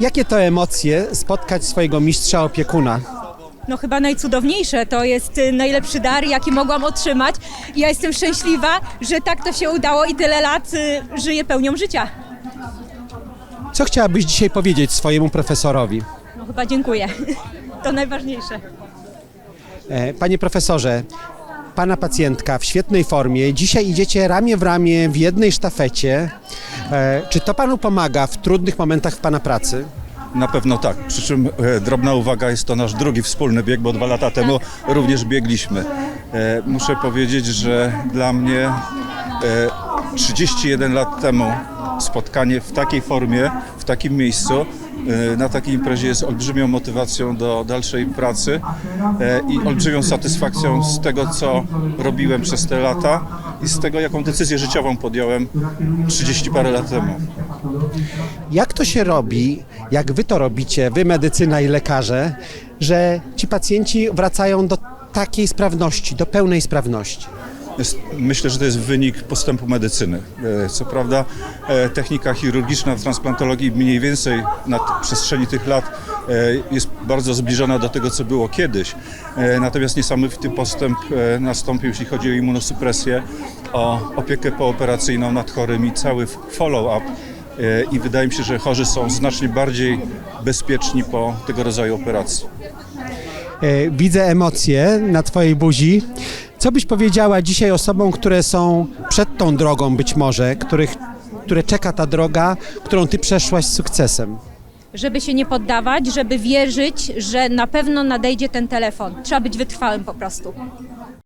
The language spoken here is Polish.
Jakie to emocje spotkać swojego mistrza opiekuna? No chyba najcudowniejsze, to jest y, najlepszy dar, jaki mogłam otrzymać. Ja jestem szczęśliwa, że tak to się udało i tyle lat y, żyję pełnią życia. Co chciałabyś dzisiaj powiedzieć swojemu profesorowi? No chyba dziękuję. To najważniejsze. E, Panie profesorze, pana pacjentka w świetnej formie. Dzisiaj idziecie ramię w ramię w jednej sztafecie. E, Czy to panu pomaga w trudnych momentach w pana pracy? Na pewno tak. Przy czym e, drobna uwaga, jest to nasz drugi wspólny bieg, bo dwa lata temu również biegliśmy. E, muszę powiedzieć, że dla mnie e, 31 lat temu spotkanie w takiej formie, w takim miejscu, na takiej imprezie jest olbrzymią motywacją do dalszej pracy e, i olbrzymią satysfakcją z tego, co robiłem przez te lata i z tego, jaką decyzję życiową podjąłem 30 parę lat temu. Jak to się robi, jak wy to robicie, wy medycyna i lekarze, że ci pacjenci wracają do takiej sprawności, do pełnej sprawności? Myślę, że to jest wynik postępu medycyny. E, Co prawda e, technika chirurgiczna w transplantologii mniej więcej na przestrzeni tych lat e, jest bardzo zbliżona do tego, co było kiedyś. Natomiast niesamowity postęp nastąpił, jeśli chodzi o immunosupresję, o opiekę pooperacyjną nad chorymi, cały follow-up. I wydaje mi się, że chorzy są znacznie bardziej bezpieczni po tego rodzaju operacji. Widzę emocje na twojej buzi. Co byś powiedziała dzisiaj osobom, które są przed tą drogą być może, których, które czeka ta droga, którą ty przeszłaś z sukcesem? Żeby się nie poddawać, żeby wierzyć, że na pewno nadejdzie ten telefon. Trzeba być wytrwałym po prostu.